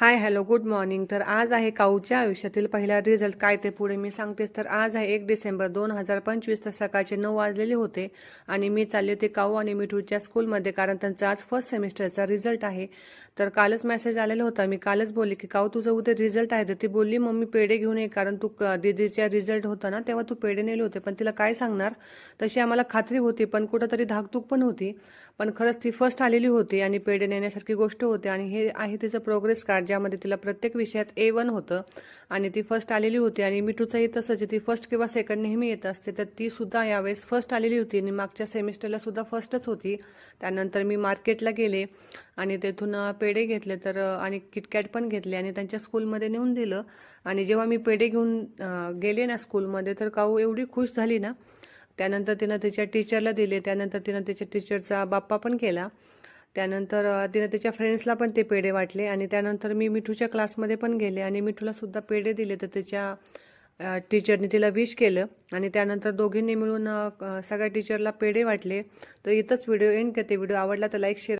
Hi hello good morning. तर आज आहे काऊच्या आयुष्यातील पहिला रिझल्ट. काय ते पुढे मी सांगतेच. तर आज आहे एक डिसेंबर दोन हजार पंचवीस. तर सकाळचे नऊ वाजलेले होते आणि मी चालले होते काऊ आणि मिठूच्या स्कूलमध्ये कारण त्यांचा आज फर्स्ट सेमिस्टरचा रिझल्ट आहे. तर कालच मेसेज आलेला होता. मी कालच बोलले की काऊ तुझं उद्या रिझल्ट आहे. तर ती बोलली मम्मी पेढे घेऊन ये कारण तू क- रिझल्ट होता ना तेव्हा तू पेढे नेले होते. पण तिला काय सांगणार? तशी आम्हाला खात्री होती पण कुठंतरी धाकधूक पण होती. पण खरंच ती फर्स्ट आलेली होती आणि पेढे नेण्यासारखी गोष्ट होती आणि हे आहे तिचं प्रोग्रेस कार्ड ज्यामध्ये तिला प्रत्येक विषयात ए वन होतं. आणि ती फर्स्ट आलेली होती. आणि मिठूचंही तसंच ती फर्स्ट किंवा सेकंड नेहमी येत असते. तर ती सुद्धा यावेळेस फर्स्ट आलेली होती आणि मागच्या सेमिस्टरला सुद्धा फर्स्टच होती. त्यानंतर मी मार्केटला गेले आणि तेथून पेढे घेतले. तर आणि किटकॅट पण घेतले आणि त्यांच्या स्कूलमध्ये नेऊन दिलं. आणि जेव्हा मी पेढे घेऊन गेले ना स्कूलमध्ये तर काऊ एवढी खुश झाली ना. त्यानंतर तिनं तिच्या टीचरला दिले. त्यानंतर तिनं तिच्या टीचरचा बाप्पा पण केला. त्यानंतर तिने तिनं फ्रेंड्सला पण ते पेढे वाटले आणि त्यानंतर मी मिठूच्या क्लासमध्ये पण गेले आणि मिठूला सुद्धा पेढे दिले. तर तिच्या टीचरने तिला विश केलं आणि त्यानंतर दोघींनी मिळून सगळ्या टीचरला पेढे वाटले. तर इथंच व्हिडिओ एंड करते. व्हिडिओ आवडला तर लाईक शेअर